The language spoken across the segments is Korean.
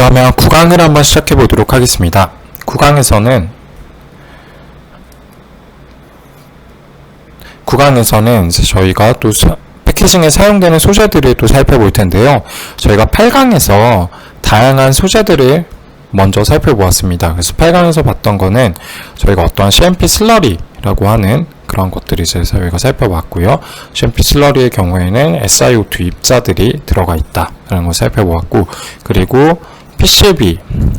그러면 구강을 한번 시작해 보도록 하겠습니다. 구강에서는 구강에서는 이제 저희가 또 사- 패키징에 사용되는 소재들을 또 살펴볼 텐데요. 저희가 8강에서 다양한 소재들을 먼저 살펴보았습니다. 그래서 8강에서 봤던 거는 저희가 어떠한 CMP 슬러리라고 하는 그런 것들이 이제 저희가 살펴봤고요. CMP 슬러리의 경우에는 SiO2 입자들이 들어가 있다라는 걸 살펴보았고, 그리고 PCB,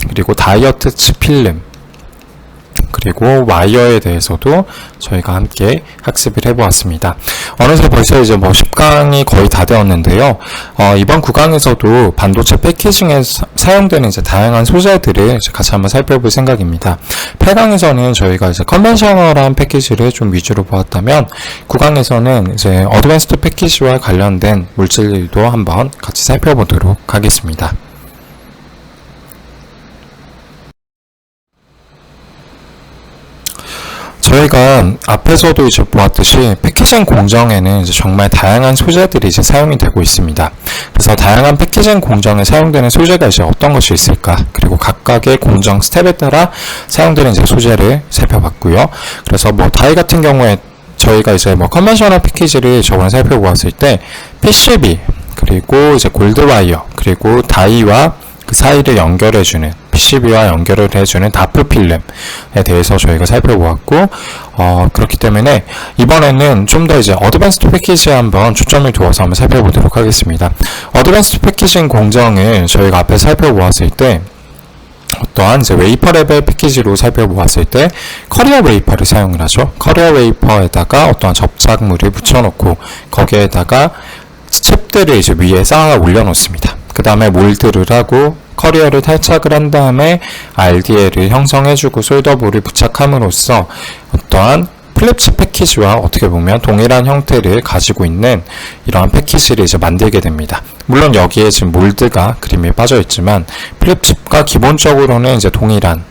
그리고 다이어트 필름, 그리고 와이어에 대해서도 저희가 함께 학습을 해보았습니다. 어느새 벌써 이제 뭐 10강이 거의 다 되었는데요. 어, 이번 구강에서도 반도체 패키징에 사, 사용되는 이제 다양한 소재들을 이제 같이 한번 살펴볼 생각입니다. 8강에서는 저희가 이제 컨벤셔널한 패키지를 좀 위주로 보았다면 9강에서는 이제 어드밴스드 패키지와 관련된 물질들도 한번 같이 살펴보도록 하겠습니다. 저희가 앞에서도 이제 보았듯이 패키징 공정에는 이제 정말 다양한 소재들이 이제 사용이 되고 있습니다. 그래서 다양한 패키징 공정에 사용되는 소재가 이제 어떤 것이 있을까? 그리고 각각의 공정 스텝에 따라 사용되는 이제 소재를 살펴봤고요. 그래서 뭐 다이 같은 경우에 저희가 이제 뭐 컨벤셔널 패키지를 저번에 살펴보았을 때 PCB 그리고 이제 골드와이어 그리고 다이와 그 사이를 연결해주는 PCB와 연결을 해주는 다프 필름에 대해서 저희가 살펴보았고 어, 그렇기 때문에 이번에는 좀 더 이제 어드밴스드 패키지에 한번 초점을 두어서 한번 살펴보도록 하겠습니다. 어드밴스드 패키징 공정을 저희가 앞에 살펴보았을 때 어떠한 이제 웨이퍼 레벨 패키지로 살펴보았을 때 커리어 웨이퍼를 사용을 하죠. 커리어 웨이퍼에다가 어떠한 접착물을 붙여놓고 거기에다가 칩들을 이제 위에 쌓아 올려놓습니다. 그 다음에 몰드를 하고 커리어를 탈착을 한 다음에 RDL을 형성해주고 솔더볼을 부착함으로써 어떠한 플립칩 패키지와 어떻게 보면 동일한 형태를 가지고 있는 이러한 패키지를 이제 만들게 됩니다. 물론 여기에 지금 몰드가 그림에 빠져 있지만 플립칩과 기본적으로는 이제 동일한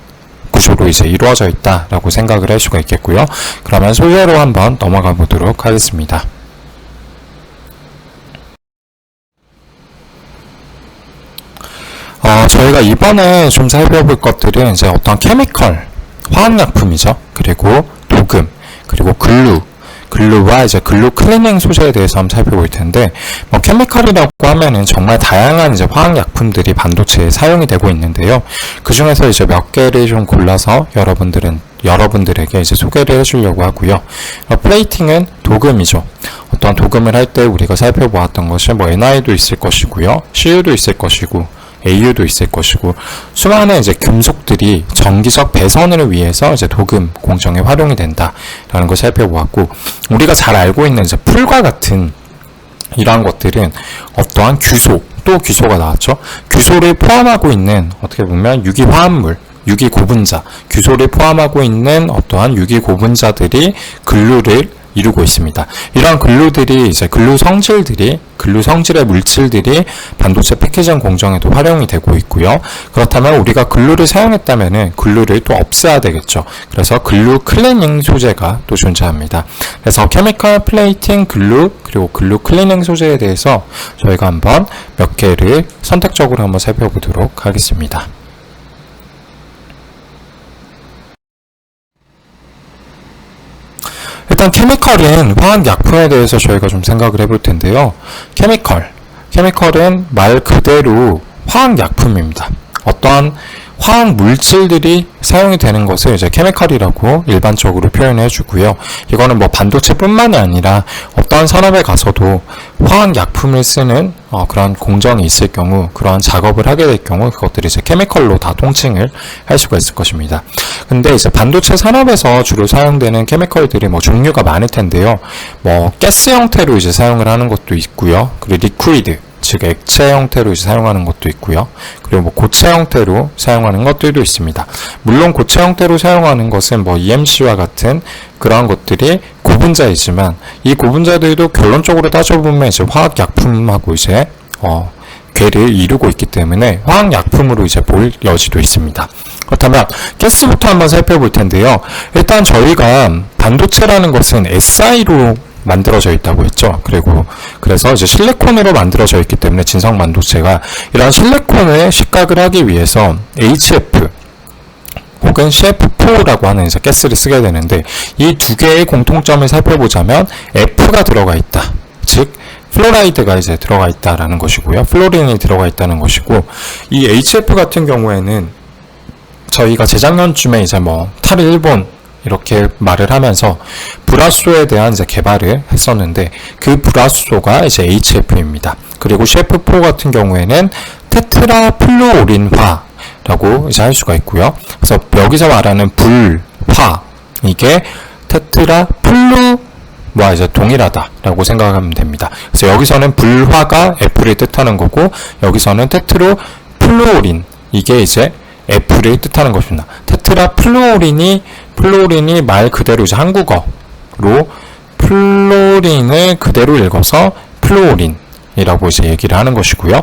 구조로 이제 이루어져 있다라고 생각을 할 수가 있겠고요. 그러면 소재로 한번 넘어가 보도록 하겠습니다. 어, 저희가 이번에 좀 살펴볼 것들은 이제 어떤 케미컬, 화학약품이죠. 그리고 도금, 그리고 글루, 글루와 이제 글루 클리닝 소재에 대해서 한번 살펴볼 텐데, 뭐 케미컬이라고 하면은 정말 다양한 이제 화학약품들이 반도체에 사용이 되고 있는데요. 그 중에서 이제 몇 개를 좀 골라서 여러분들은 여러분들에게 이제 소개를 해주려고 하고요. 어, 플레이팅은 도금이죠. 어떤 도금을 할 때 우리가 살펴보았던 것이 뭐 NI도 있을 것이고요, CU도 있을 것이고, AU도 있을 것이고 수많은 이제 금속들이 전기적 배선을 위해서 이제 도금 공정에 활용이 된다라는 걸 살펴보았고 우리가 잘 알고 있는 이제 풀과 같은 이러한 것들은 어떠한 규소 또 규소가 나왔죠. 규소를 포함하고 있는 어떻게 보면 유기 화합물 유기 고분자, 규소를 포함하고 있는 어떠한 유기 고분자들이 글루를 이루고 있습니다. 이러한 글루들이 이제 글루 성질들이 글루 성질의 물질들이 반도체 패키징 공정에도 활용이 되고 있고요. 그렇다면 우리가 글루를 사용했다면은 글루를 또 없애야 되겠죠. 그래서 글루 클리닝 소재가 또 존재합니다. 그래서 케미컬 플레이팅 글루 그리고 글루 클리닝 소재에 대해서 저희가 한번 몇 개를 선택적으로 한번 살펴보도록 하겠습니다. 일단 케미컬은 화학약품에 대해서 저희가 좀 생각을 해볼 텐데요. 케미컬. 케미컬은 말 그대로 화학약품입니다. 어떠한 화학 물질들이 사용이 되는 것을 이제 케미컬이라고 일반적으로 표현해 주고요. 이거는 뭐 반도체뿐만이 아니라 어떠한 산업에 가서도 화학 약품을 쓰는 어, 그런 공정이 있을 경우 그러한 작업을 하게 될 경우 그것들이 이제 케미컬로 다 통칭을 할 수가 있을 것입니다. 근데 이제 반도체 산업에서 주로 사용되는 케미컬들이 뭐 종류가 많을 텐데요. 뭐 가스 형태로 이제 사용을 하는 것도 있고요. 그리고 리퀴드 즉 액체 형태로 사용하는 것도 있고요. 그리고 뭐 고체 형태로 사용하는 것들도 있습니다. 물론 고체 형태로 사용하는 것은 뭐 EMC와 같은 그러한 것들이 고분자이지만 이 고분자들도 결론적으로 따져보면 이제 화학 약품하고 이제 어 괴를 이루고 있기 때문에 화학 약품으로 이제 볼 여지도 있습니다. 그렇다면 가스부터 한번 살펴볼 텐데요. 일단 저희가 반도체라는 것은 SI로 만들어져 있다고 했죠. 그리고 그래서 이제 실리콘으로 만들어져 있기 때문에 진성 반도체가 이런 실리콘을 식각을 하기 위해서 HF 혹은 CF4라고 하는 이제 가스를 쓰게 되는데 이 두 개의 공통점을 살펴보자면 F가 들어가 있다. 즉 플로라이드가 이제 들어가 있다라는 것이고요. 플로린이 들어가 있다는 것이고 이 HF 같은 경우에는 저희가 재작년쯤에 이제 뭐 탈 일본 이렇게 말을 하면서 브라소에 대한 이제 개발을 했었는데 그 브라소가 이제 HF입니다. 그리고 CF4 같은 경우에는 테트라 플루오린화라고 이제 할 수가 있고요. 그래서 여기서 말하는 불화 이게 테트라 플루 와 이제 동일하다라고 생각하면 됩니다. 그래서 여기서는 불화가 F를 뜻하는 거고 여기서는 테트로 플루오린 이게 이제 F를 뜻하는 것입니다. 테트라 플루오린이 플로린이 말 그대로 이제 한국어로 플로린을 그대로 읽어서 플로린이라고 이제 얘기를 하는 것이고요.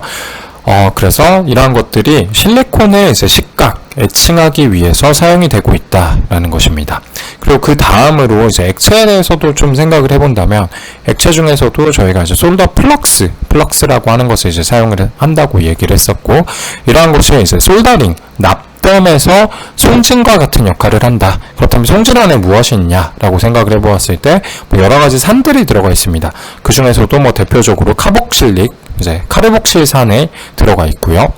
어, 그래서 이러한 것들이 실리콘의 이제 식각, 애칭하기 위해서 사용이 되고 있다라는 것입니다. 그리고 그 다음으로 이제 액체에 대해서도 좀 생각을 해본다면 액체 중에서도 저희가 이제 솔더 플럭스, 플럭스라고 하는 것을 이제 사용을 한다고 얘기를 했었고 이러한 것이 이제 솔더링, 납 땜에서 송진과 같은 역할을 한다. 그렇다면 송진 안에 무엇이 있냐라고 생각을 해보았을 때 뭐 여러 가지 산들이 들어가 있습니다. 그 중에서도 뭐 대표적으로 카복실릭, 이제 카르복실산에 들어가 있고요.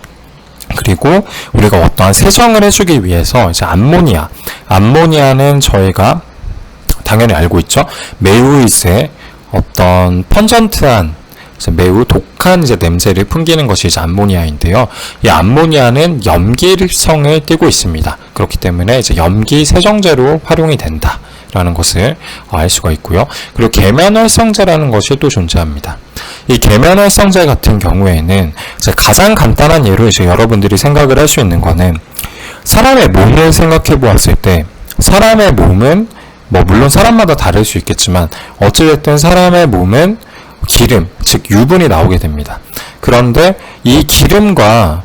그리고 우리가 어떠한 세정을 해주기 위해서 이제 암모니아, 암모니아는 저희가 당연히 알고 있죠. 이제 어떤 펀전트한 이제 매우 독한 이제 냄새를 풍기는 것이 이제 암모니아인데요. 이 암모니아는 염기성을 띠고 있습니다. 그렇기 때문에 이제 염기 세정제로 활용이 된다. 라는 것을 알 수가 있고요. 그리고 계면활성제라는 것이 또 존재합니다. 이 계면활성제 같은 경우에는 가장 간단한 예로 이제 여러분들이 생각을 할 수 있는 거는 사람의 몸을 생각해 보았을 때 사람의 몸은 뭐 물론 사람마다 다를 수 있겠지만 어찌됐든 사람의 몸은 기름, 즉 유분이 나오게 됩니다. 그런데 이 기름과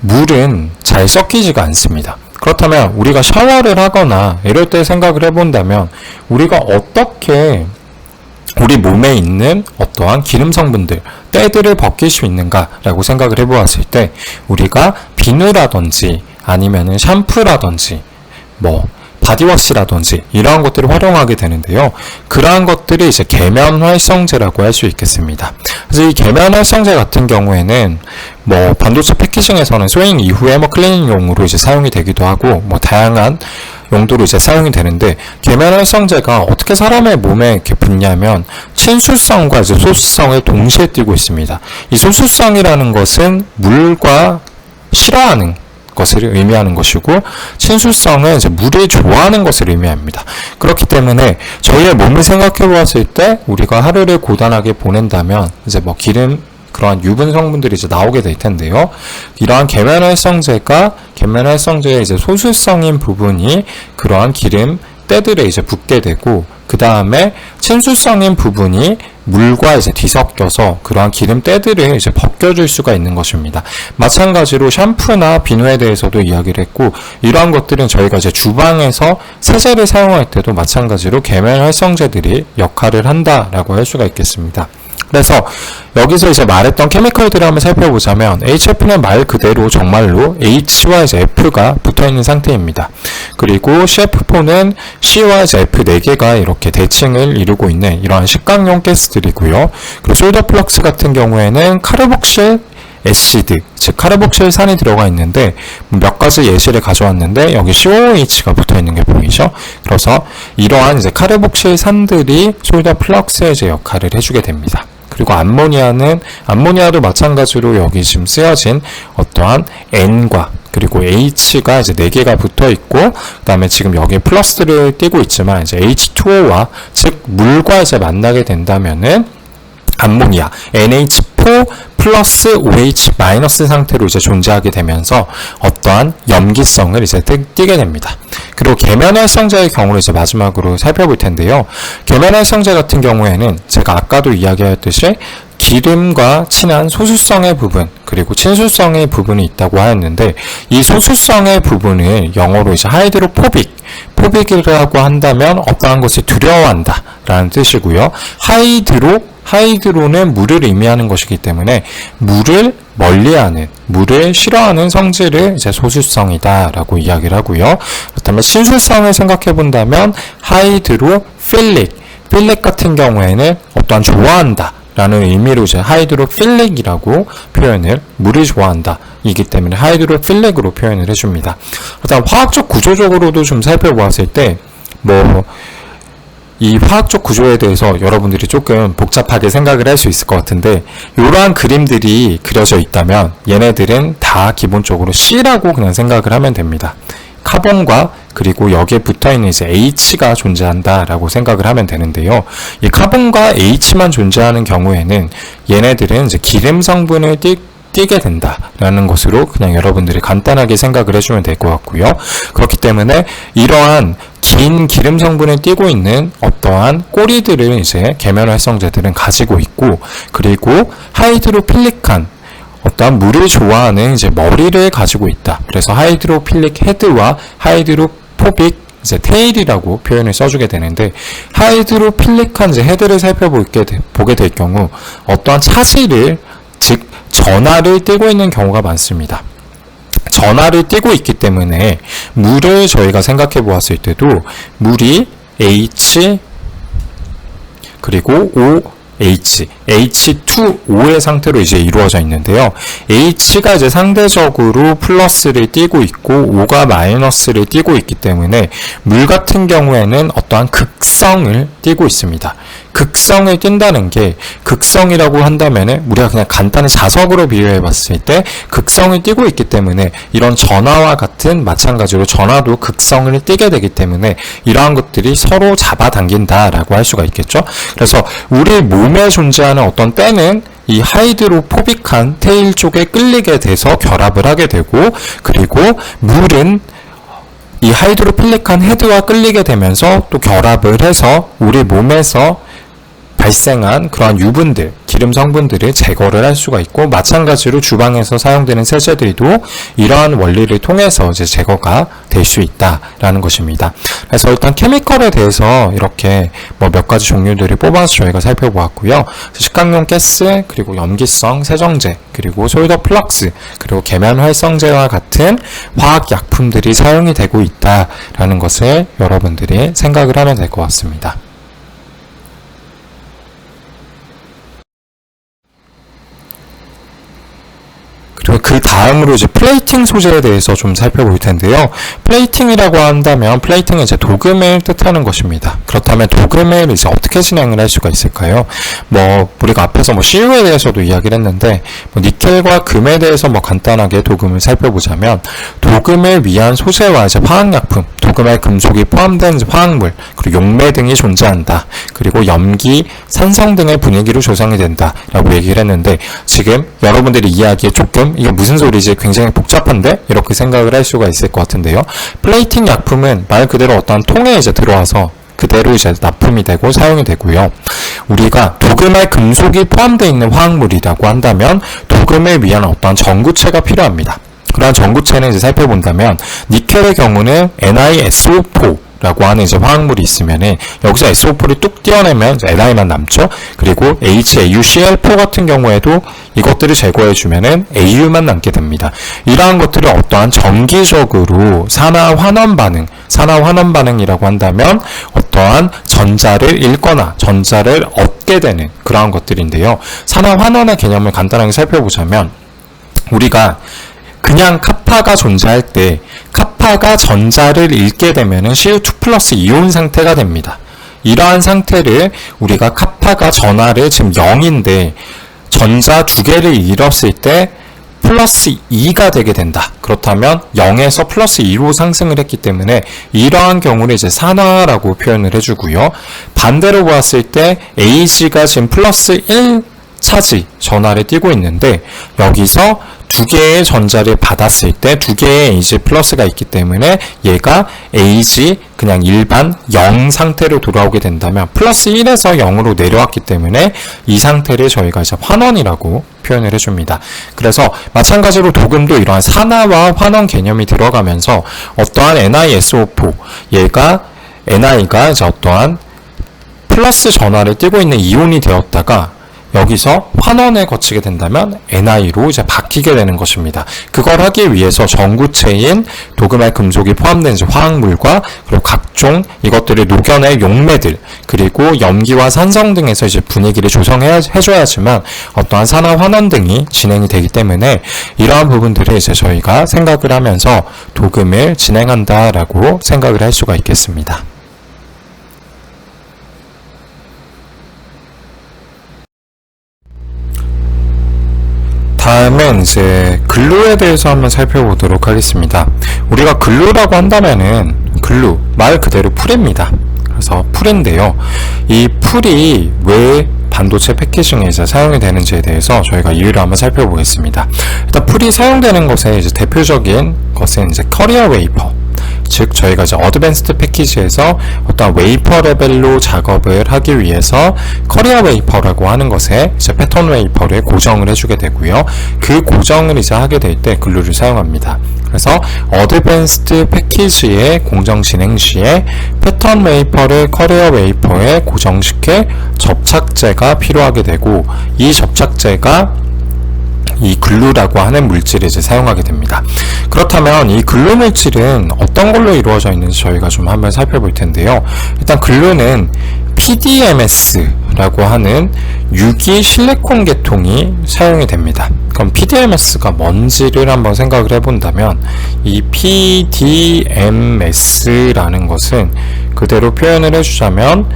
물은 잘 섞이지가 않습니다. 그렇다면 우리가 샤워를 하거나 이럴 때 생각을 해본다면 우리가 어떻게 우리 몸에 있는 어떠한 기름 성분들, 때들을 벗길 수 있는가라고 생각을 해보았을 때 우리가 비누라든지 아니면은 샴푸라든지 뭐 바디워시라든지 이러한 것들을 활용하게 되는데요. 그러한 것들이 이제 계면 활성제라고 할 수 있겠습니다. 그래서 이 계면 활성제 같은 경우에는 뭐 반도체 패키징에서는 소잉 이후에 뭐 클리닝용으로 이제 사용이 되기도 하고 뭐 다양한 용도로 이제 사용이 되는데 계면 활성제가 어떻게 사람의 몸에 이렇게 붙냐면 친수성과 이제 소수성을 동시에 띠고 있습니다. 이 소수성이라는 것은 물과 싫어하는 것을 의미하는 것이고 친수성은 이제 물을 좋아하는 것을 의미합니다. 그렇기 때문에 저희의 몸을 생각해 보았을 때 우리가 하루를 고단하게 보낸다면 이제 뭐 기름 그러한 유분 성분들이 이제 나오게 될 텐데요. 이러한 계면활성제가 계면활성제의 이제 소수성인 부분이 그러한 기름 때들에 이제 붙게 되고 그 다음에 친수성인 부분이 물과 이제 뒤섞여서 그러한 기름 때들을 이제 벗겨줄 수가 있는 것입니다. 마찬가지로 샴푸나 비누에 대해서도 이야기를 했고 이러한 것들은 저희가 이제 주방에서 세제를 사용할 때도 마찬가지로 계면 활성제들이 역할을 한다라고 할 수가 있겠습니다. 그래서 여기서 이제 말했던 케미컬들을 한번 살펴보자면 HF는 말 그대로 정말로 H와 이제 F가 붙어 있는 상태입니다. 그리고 CF4는 C와 이제 F 4개가 이렇게 대칭을 이루고 있는 이러한 식강용 가스들이고요. 그리고 솔더 플럭스 같은 경우에는 카르복실 에시드, 즉 카르복실산이 들어가 있는데 몇 가지 예시를 가져왔는데 여기 COH가 붙어 있는 게 보이죠? 그래서 이러한 이제 카르복실산들이 솔더 플럭스의 역할을 해주게 됩니다. 그리고 암모니아는 암모니아도 마찬가지로 여기 지금 쓰여진 어떠한 N과 그리고 H가 이제 4개가 붙어 있고 그다음에 지금 여기 플러스를 띄고 있지만 이제 H2O와 즉 물과 이제 만나게 된다면은 암모니아 NH4 플러스 OH 마이너스 상태로 이제 존재하게 되면서 어떠한 염기성을 이제 띠게 됩니다. 그리고 계면활성제의 경우를 이제 마지막으로 살펴볼 텐데요. 계면활성제 같은 경우에는 제가 아까도 이야기했듯이 기름과 친한 소수성의 부분 그리고 친수성의 부분이 있다고 하였는데 이 소수성의 부분을 영어로 이제 하이드로포빅 포빅이라고 한다면 어떠한 것을 두려워한다 라는 뜻이고요. 하이드로 하이드로는 물을 의미하는 것이기 때문에 물을 멀리하는, 물을 싫어하는 성질을 이제 소수성이다라고 이야기를 하고요. 그렇다면 신수성을 생각해 본다면 하이드로 필릭, 필릭 같은 경우에는 어떠한 좋아한다. 라는 의미로 이제 하이드로필릭이라고 표현을 물이 좋아한다 이기 때문에 하이드로필릭으로 표현을 해줍니다. 일단 화학적 구조적으로도 좀 살펴보았을 때뭐 이 화학적 구조에 대해서 여러분들이 조금 복잡하게 생각을 할 수 있을 것 같은데 이러한 그림들이 그려져 있다면 얘네들은 다 기본적으로 C라고 그냥 생각을 하면 됩니다. 카본과 그리고 여기에 붙어 있는 이제 H가 존재한다라고 생각을 하면 되는데요. 이 카본과 H만 존재하는 경우에는 얘네들은 이제 기름 성분을 띠, 띄게 된다라는 것으로 그냥 여러분들이 간단하게 생각을 해주면 될 것 같고요. 그렇기 때문에 이러한 긴 기름 성분을 띠고 있는 어떠한 꼬리들을 이제 계면 활성제들은 가지고 있고 그리고 하이드로필릭한 어떠한 물을 좋아하는 이제 머리를 가지고 있다. 그래서 하이드로필릭 헤드와 하이드로포빅 이제 테일이라고 표현을 써주게 되는데 하이드로필릭한 이제 헤드를 살펴보게 되, 보게 될 경우 어떠한 차지를 즉 전하를 띄고 있는 경우가 많습니다. 전하를 띄고 있기 때문에 물을 저희가 생각해 보았을 때도 물이 H 그리고 O H, H2O의 상태로 이제 이루어져 있는데요. H가 이제 상대적으로 플러스를 띄고 있고 O가 마이너스를 띄고 있기 때문에 물 같은 경우에는 어떠한 극성을 띄고 있습니다. 극성을 띈다는 게 극성이라고 한다면은 우리가 그냥 간단히 자석으로 비유해 봤을 때 극성을 띄고 있기 때문에 이런 전화와 같은 마찬가지로 전화도 극성을 띄게 되기 때문에 이러한 것들이 서로 잡아당긴다라고 할 수가 있겠죠. 그래서 우리 몸에 존재하는 어떤 때는 이 하이드로 포빅한 테일 쪽에 끌리게 돼서 결합을 하게 되고 그리고 물은 이 하이드로필릭한 헤드와 끌리게 되면서 또 결합을 해서 우리 몸에서 발생한 그러한 유분들, 기름 성분들을 제거를 할 수가 있고 마찬가지로 주방에서 사용되는 세제들도 이러한 원리를 통해서 이제 제거가 될 수 있다라는 것입니다. 그래서 일단 케미컬에 대해서 이렇게 뭐 몇 가지 종류들을 뽑아서 저희가 살펴보았고요. 식강용 가스, 그리고 염기성 세정제, 그리고 솔더 플럭스, 그리고 계면 활성제와 같은 화학 약품들이 사용이 되고 있다라는 것을 여러분들이 생각을 하면 될 것 같습니다. 그 다음으로 이제 플레이팅 소재에 대해서 좀 살펴볼 텐데요. 플레이팅이라고 한다면 플레이팅은 이제 도금을 뜻하는 것입니다. 그렇다면 도금을 이제 어떻게 진행을 할 수가 있을까요? 뭐 우리가 앞에서 뭐 CU에 대해서도 이야기를 했는데 뭐 니켈과 금에 대해서 뭐 간단하게 도금을 살펴보자면 도금을 위한 소재와 이제 화학약품, 도금에 금속이 포함된 화학물, 그리고 용매 등이 존재한다. 그리고 염기, 산성 등의 분위기로 조성이 된다라고 얘기를 했는데 지금 여러분들이 이야기에 조금 이게 무슨 소리지? 굉장히 복잡한데? 이렇게 생각을 할 수가 있을 것 같은데요. 플레이팅 약품은 말 그대로 어떤 통에 이제 들어와서 그대로 이제 납품이 되고 사용이 되고요. 우리가 도금에 금속이 포함되어 있는 화학물이라고 한다면 도금을 위한 어떤 전구체가 필요합니다. 그러한 전구체는 이제 살펴본다면 니켈의 경우는 NiSO4 라고 하는 이제 화학물이 있으면은 여기서 SO4를 뚝 떼어내면 Ni만 남죠. 그리고 HAUCl4 같은 경우에도 이것들을 제거해 주면은 AU만 남게 됩니다. 이러한 것들을 어떠한 정기적으로 산화 환원 반응, 산화 환원 반응이라고 한다면 어떠한 전자를 잃거나 전자를 얻게 되는 그러한 것들인데요. 산화 환원의 개념을 간단하게 살펴보자면 우리가 그냥 카파가 존재할 때 카파가 전자를 잃게 되면 CO2 플러스 이온 상태가 됩니다. 이러한 상태를 우리가 카파가 전하를 지금 0인데 전자 두 개를 잃었을 때 플러스 2가 되게 된다. 그렇다면 0에서 플러스 2로 상승을 했기 때문에 이러한 경우를 이제 산화라고 표현을 해주고요. 반대로 보았을 때 Ag가 지금 플러스 1 차지 전하를 띄고 있는데 여기서 두 개의 전자를 받았을 때 두 개의 이제 플러스가 있기 때문에 얘가 Ag 그냥 일반 0 상태로 돌아오게 된다면 플러스 1에서 0으로 내려왔기 때문에 이 상태를 저희가 이제 환원이라고 표현을 해줍니다. 그래서 마찬가지로 도금도 이러한 산화와 환원 개념이 들어가면서 어떠한 NiSO4 얘가 Ni가 이제 어떠한 플러스 전화를 띄고 있는 이온이 되었다가 여기서 환원을 거치게 된다면 Ni로 이제 바뀌게 되는 것입니다. 그걸 하기 위해서 전구체인 도금할 금속이 포함된 화학물과 그리고 각종 이것들을 녹여낼 용매들 그리고 염기와 산성 등에서 이제 분위기를 조성해 줘야지만 어떠한 산화 환원 등이 진행이 되기 때문에 이러한 부분들을 이제 저희가 생각을 하면서 도금을 진행한다라고 생각을 할 수가 있겠습니다. 다음은 이제 글루에 대해서 한번 살펴보도록 하겠습니다. 우리가 글루라고 한다면은 글루 말 그대로 풀입니다. 그래서 풀인데요. 이 풀이 왜 반도체 패키징에 이제 사용이 되는지에 대해서 저희가 이유를 한번 살펴보겠습니다. 일단 풀이 사용되는 것의 이제 대표적인 것은 이제 커리어 웨이퍼 즉 저희가 이제 어드밴스드 패키지에서 어떤 웨이퍼 레벨로 작업을 하기 위해서 커리어 웨이퍼라고 하는 것에 이제 패턴 웨이퍼를 고정을 해주게 되고요. 그 고정을 이제 하게 될 때 글루를 사용합니다. 그래서 어드밴스드 패키지의 공정 진행 시에 패턴 웨이퍼를 커리어 웨이퍼에 고정시켜 접착제가 필요하게 되고 이 접착제가 이 글루라고 하는 물질을 이제 사용하게 됩니다. 그렇다면 이 글루 물질은 어떤 걸로 이루어져 있는지 저희가 좀 한번 살펴볼 텐데요. 일단 글루는 PDMS라고 하는 유기 실리콘 계통이 사용이 됩니다. 그럼 PDMS가 뭔지를 한번 생각을 해본다면 이 PDMS라는 것은 그대로 표현을 해주자면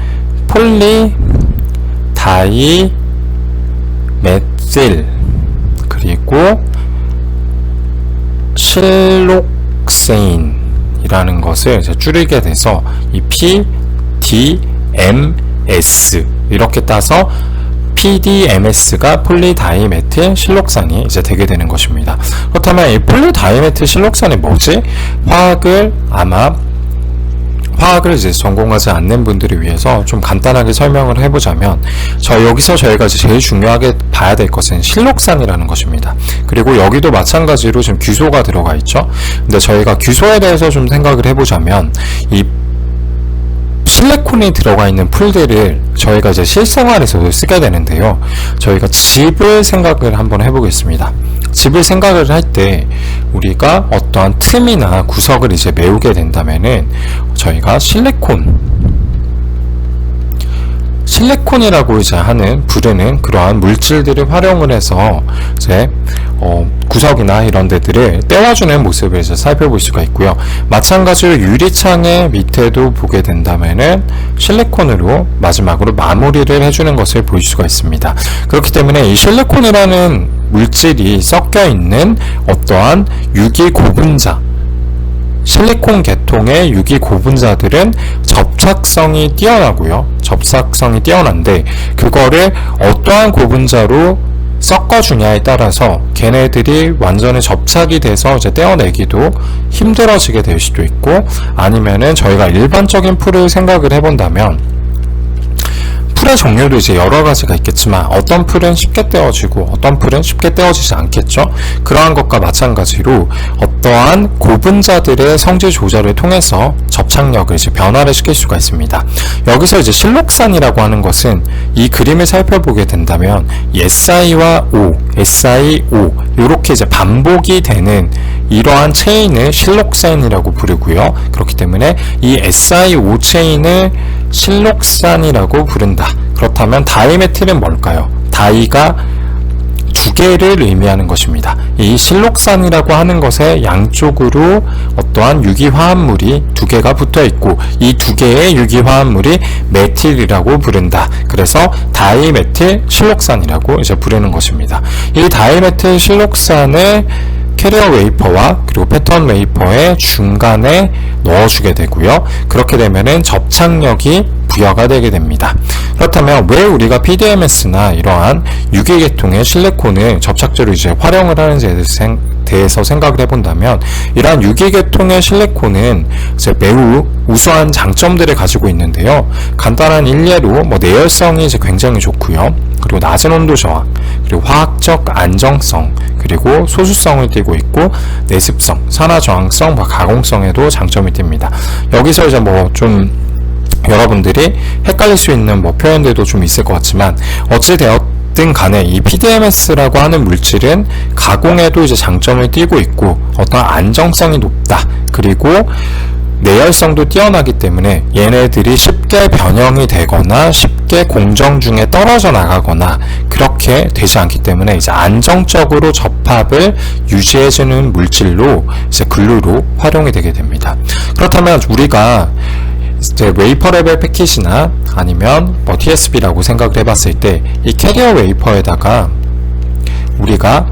폴리 다이 메틸 그리고 실록세인이라는 것을 줄이게 돼서 이 PDMS 이렇게 따서 PDMS가 폴리다이메틸 실록산이 이제 되게 되는 것입니다. 그렇다면 이 폴리다이메틸 실록산이 뭐지? 화학을 아마 화학을 이제 전공하지 않는 분들을 위해서 좀 간단하게 설명을 해보자면 저 여기서 저희가 제일 중요하게 봐야 될 것은 실록산이라는 것입니다. 그리고 여기도 마찬가지로 지금 규소가 들어가 있죠. 근데 저희가 규소에 대해서 좀 생각을 해보자면 이 실리콘이 들어가 있는 풀들을 저희가 이제 실생활에서도 쓰게 되는데요. 저희가 집을 생각을 한번 해보겠습니다. 집을 생각을 할 때 우리가 어떠한 틈이나 구석을 이제 메우게 된다면은 저희가 실리콘 실리콘이라고 이제 하는 부르는 그러한 물질들을 활용을 해서 이제 어, 구석이나 이런 데들을 떼어주는 모습을 이제 살펴볼 수가 있고요. 마찬가지로 유리창의 밑에도 보게 된다면은 실리콘으로 마지막으로 마무리를 해주는 것을 볼 수가 있습니다. 그렇기 때문에 이 실리콘이라는 물질이 섞여 있는 어떠한 유기 고분자 실리콘 계통의 유기 고분자들은 접착성이 뛰어나고요. 접착성이 뛰어난데 그거를 어떠한 고분자로 섞어주냐에 따라서 걔네들이 완전히 접착이 돼서 이제 떼어내기도 힘들어지게 될 수도 있고 아니면은 저희가 일반적인 풀을 생각을 해본다면 풀의 종류도 이제 여러 가지가 있겠지만 어떤 풀은 쉽게 떼어지고 어떤 풀은 쉽게 떼어지지 않겠죠. 그러한 것과 마찬가지로 어떠한 고분자들의 성질 조절을 통해서 접착력을 이제 변화를 시킬 수가 있습니다. 여기서 이제 실록산이라고 하는 것은 이 그림을 살펴보게 된다면 SI와 O, SIO 이렇게 이제 반복이 되는 이러한 체인을 실록산이라고 부르고요. 그렇기 때문에 이 SIO 체인을 실록산이라고 부른다. 그렇다면 다이메틸은 뭘까요? 다이가 두 개를 의미하는 것입니다. 이 실록산이라고 하는 것에 양쪽으로 어떠한 유기화합물이 두 개가 붙어 있고 이 두 개의 유기화합물이 메틸이라고 부른다. 그래서 다이메틸 실록산이라고 이제 부르는 것입니다. 이 다이메틸 실록산을 캐리어 웨이퍼와 그리고 패턴 웨이퍼의 중간에 넣어주게 되고요. 그렇게 되면은 접착력이 부여가 되게 됩니다. 그렇다면 왜 우리가 PDMS나 이러한 유기계통의 실리콘을 접착제로 이제 활용을 하는지에 대해서 생각을 해본다면 이러한 유기계통의 실리콘은 매우 우수한 장점들을 가지고 있는데요. 간단한 일례로 뭐 내열성이 이제 굉장히 좋고요. 그리고 낮은 온도 저항, 그리고 화학적 안정성, 그리고 소수성을 띠고 있고 내습성, 산화 저항성, 가공성에도 장점이 띱니다. 여기서 이제 뭐좀 여러분들이 헷갈릴 수 있는 뭐 표현들도 좀 있을 것 같지만 어찌되었든 간에 이 PDMS라고 하는 물질은 가공에도 이제 장점을 띠고 있고 어떤 안정성이 높다. 그리고 내열성도 뛰어나기 때문에 얘네들이 쉽게 변형이 되거나 쉽게 공정 중에 떨어져 나가거나 그렇게 되지 않기 때문에 이제 안정적으로 접합을 유지해주는 물질로 이제 글루로 활용이 되게 됩니다. 그렇다면 우리가 이 제 웨이퍼 레벨 패킷이나 아니면 뭐 TSB라고 생각을 해봤을 때 이 캐리어 웨이퍼에다가 우리가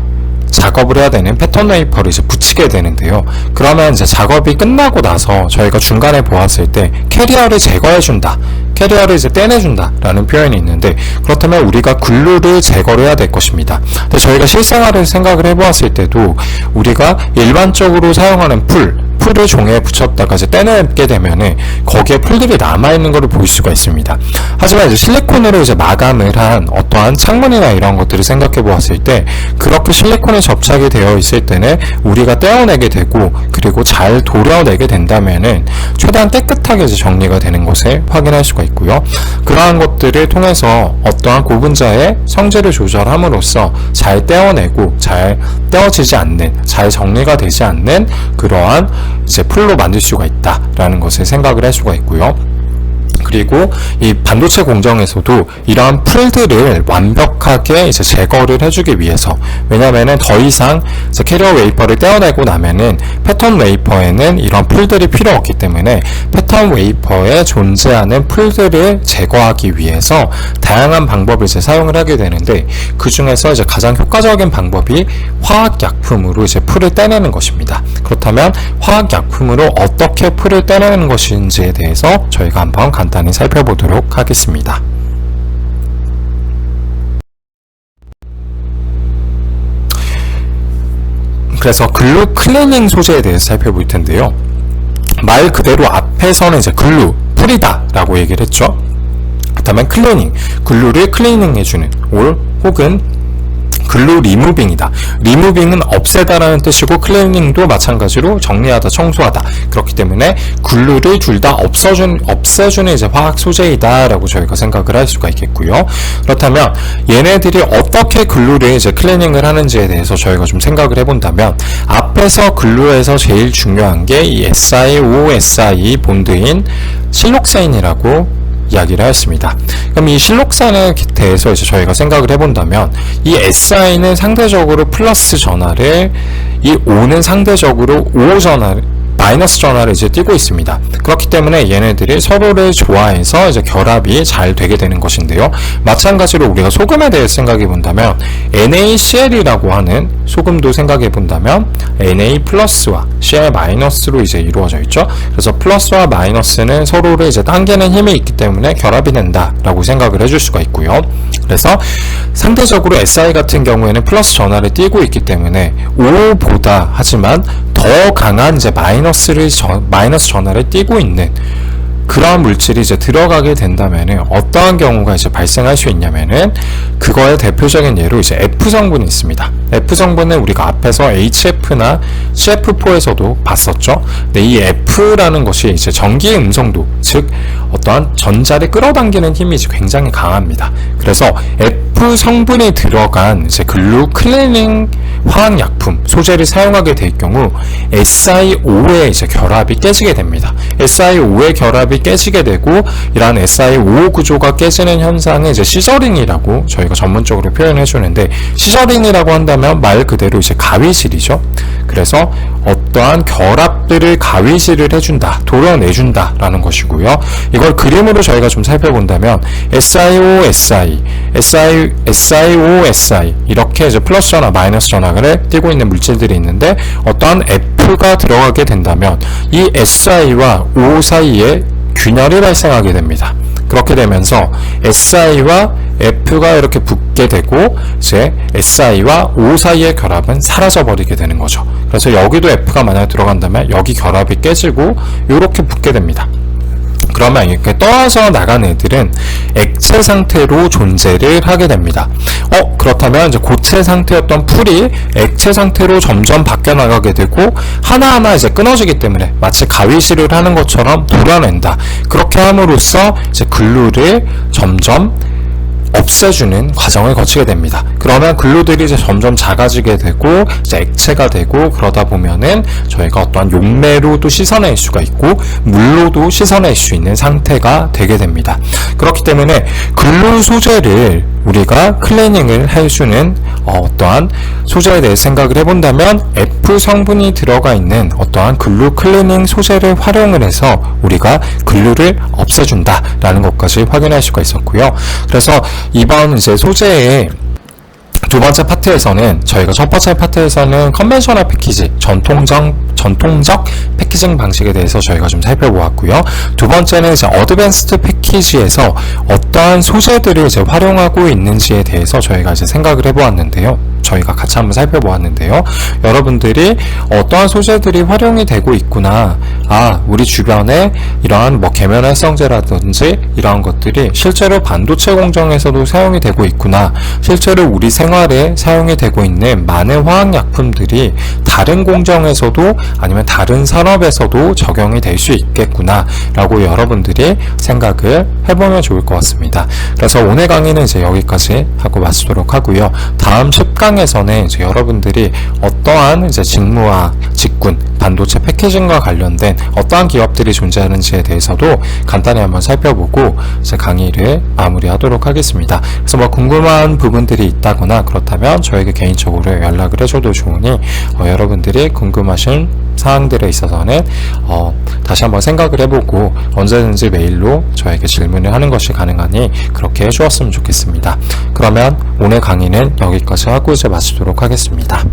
작업을 해야 되는 패턴 웨이퍼를 이제 붙이게 되는데요. 그러면 이제 작업이 끝나고 나서 저희가 중간에 보았을 때 캐리어를 제거해준다. 캐리어를 이제 떼내준다라는 표현이 있는데 그렇다면 우리가 글루를 제거를 해야 될 것입니다. 근데 저희가 실생활을 생각을 해보았을 때도 우리가 일반적으로 사용하는 풀 풀을 종이에 붙였다가 이제 떼내게 되면은 거기에 풀들이 남아있는 것을 볼 수가 있습니다. 하지만 이제 실리콘으로 이제 마감을 한 어떠한 창문이나 이런 것들을 생각해 보았을 때 그렇게 실리콘에 접착이 되어 있을 때는 우리가 떼어내게 되고 그리고 잘 도려내게 된다면은 최대한 깨끗하게 이제 정리가 되는 것을 확인할 수가 있 고요. 그러한 것들을 통해서 어떠한 고분자의 성질을 조절함으로써 잘 떼어내고 잘 떼어지지 않는 잘 정리가 되지 않는 그러한 이제 풀로 만들 수가 있다라는 것을 생각을 할 수가 있고요. 그리고 이 반도체 공정에서도 이러한 풀들을 완벽하게 이제 제거를 해주기 위해서 왜냐면은 더 이상 캐리어 웨이퍼를 떼어내고 나면은 패턴 웨이퍼에는 이런 풀들이 필요 없기 때문에 패턴 웨이퍼에 존재하는 풀들을 제거하기 위해서 다양한 방법을 이제 사용을 하게 되는데 그 중에서 이제 가장 효과적인 방법이 화학약품으로 이제 풀을 떼내는 것입니다. 그렇다면 화학약품으로 어떻게 풀을 떼내는 것인지에 대해서 저희가 한번 간단히 간단히 살펴보도록 하겠습니다. 그래서 글루 클리닝 소재에 대해서 살펴볼 텐데요. 말 그대로 앞에서는 이제 글루, 풀이다 라고 얘기를 했죠. 그렇다면 클리닝, 글루를 클리닝 해주는 올 혹은 글루 리무빙이다. 리무빙은 없애다라는 뜻이고 클리닝도 마찬가지로 정리하다, 청소하다. 그렇기 때문에 글루를 둘 다 없어준 없애주는 이제 화학 소재이다라고 저희가 생각을 할 수가 있겠고요. 그렇다면 얘네들이 어떻게 글루를 이제 클리닝을 하는지에 대해서 저희가 좀 생각을 해본다면 앞에서 글루에서 제일 중요한 게 이 SiOSi 본드인 실록세인이라고 이야기를 하였습니다. 그럼 이 실록산에 대해서 이제 저희가 생각을 해본다면 이 SI는 상대적으로 플러스 전화를 이 O는 상대적으로 O 전화를 마이너스 전화를 이제 띄고 있습니다. 그렇기 때문에 얘네들이 서로를 좋아해서 이제 결합이 잘 되게 되는 것인데요. 마찬가지로 우리가 소금에 대해 생각해 본다면 NaCl이라고 하는 소금도 생각해 본다면 Na 플러스와 Cl 마이너스로 이제 이루어져 있죠. 그래서 플러스와 마이너스는 서로를 이제 당기는 힘이 있기 때문에 결합이 된다라고 생각을 해줄 수가 있고요. 그래서 상대적으로 Si 같은 경우에는 플러스 전화를 띄고 있기 때문에 O보다 하지만 더 강한 이제 마이너스를 전, 마이너스 전화를 띄고 있는 그러한 물질이 이제 들어가게 된다면은 어떠한 경우가 이제 발생할 수 있냐면은 그거의 대표적인 예로 이제 F 성분이 있습니다. F 성분은 우리가 앞에서 HF나 CF4에서도 봤었죠. 근데 이 F라는 것이 이제 전기 음성도 즉 어떠한 전자를 끌어당기는 힘이 굉장히 강합니다. 그래서 F 성분이 들어간 이제 글루 클리닝 화학약품 소재를 사용하게 될 경우 SiO의 이제 결합이 깨지게 됩니다. SiO의 결합이 깨지게 되고 이러한 SiO 구조가 깨지는 현상을 이제 시저링이라고 저희가 전문적으로 표현해 주는데 시저링이라고 한다면 말 그대로 이제 가위실이죠. 그래서 어떠한 결합들을 가위질을 해준다, 도려내준다 라는 것이고요. 이걸 그림으로 저희가 좀 살펴본다면 SiO, Si, Si, SiO, Si 이렇게 이제 플러스 전화, 마이너스 전화를 띄고 있는 물질들이 있는데 어떠한 F가 들어가게 된다면 이 Si와 O 사이에 균열이 발생하게 됩니다. 그렇게 되면서 SI와 F가 이렇게 붙게 되고 이제 SI와 O 사이의 결합은 사라져 버리게 되는 거죠. 그래서 여기도 F가 만약 들어간다면 여기 결합이 깨지고 이렇게 붙게 됩니다. 그러면 이렇게 떠서 나간 애들은 액체 상태로 존재를 하게 됩니다. 어, 그렇다면 이제 고체 상태였던 풀이 액체 상태로 점점 바뀌어 나가게 되고 하나하나 이제 끊어지기 때문에 마치 가위실을 하는 것처럼 도려낸다. 그렇게 함으로써 이제 글루를 점점 없애주는 과정을 거치게 됩니다. 그러면 글루들이 이제 점점 작아지게 되고 이제 액체가 되고 그러다 보면은 저희가 어떠한 용매로도 씻어낼 수가 있고 물로도 씻어낼 수 있는 상태가 되게 됩니다. 그렇기 때문에 글루 소재를 우리가 클리닝을 할 수는 어, 어떠한 소재에 대해 생각을 해본다면 F 성분이 들어가 있는 어떠한 글루 클리닝 소재를 활용을 해서 우리가 글루를 없애준다라는 것까지 확인할 수가 있었고요. 그래서 이번 이제 소재의 두 번째 파트에서는 저희가 첫 번째 파트에서는 컨벤셔널 패키지 전통적 전통적 패키징 방식에 대해서 저희가 좀 살펴보았고요. 두 번째는 이제 어드밴스드 패키지에서 어떠한 소재들을 이제 활용하고 있는지에 대해서 저희가 이제 생각을 해보았는데요. 저희가 같이 한번 살펴보았는데요. 여러분들이 어떠한 소재들이 활용이 되고 있구나. 아, 우리 주변에 이러한 뭐 계면 활성제라든지 이러한 것들이 실제로 반도체 공정에서도 사용이 되고 있구나. 실제로 우리 생활에 사용이 되고 있는 많은 화학약품들이 다른 공정에서도 아니면 다른 산업에서도 적용이 될 수 있겠구나. 라고 여러분들이 생각을 해보면 좋을 것 같습니다. 그래서 오늘 강의는 이제 여기까지 하고 마치도록 하고요. 다음 10강 에서는 이제 여러분들이 어떠한 이제 직무와 직군, 반도체 패키징과 관련된 어떠한 기업들이 존재하는지에 대해서도 간단히 한번 살펴보고 이제 강의를 마무리하도록 하겠습니다. 그래서 뭐 궁금한 부분들이 있다거나 그렇다면 저에게 개인적으로 연락을 해줘도 좋으니 어, 여러분들이 궁금하신 사항들에 있어서는 어, 다시 한번 생각을 해보고 언제든지 메일로 저에게 질문을 하는 것이 가능하니 그렇게 해주었으면 좋겠습니다. 그러면 오늘 강의는 여기까지 하고 마치도록 하겠습니다.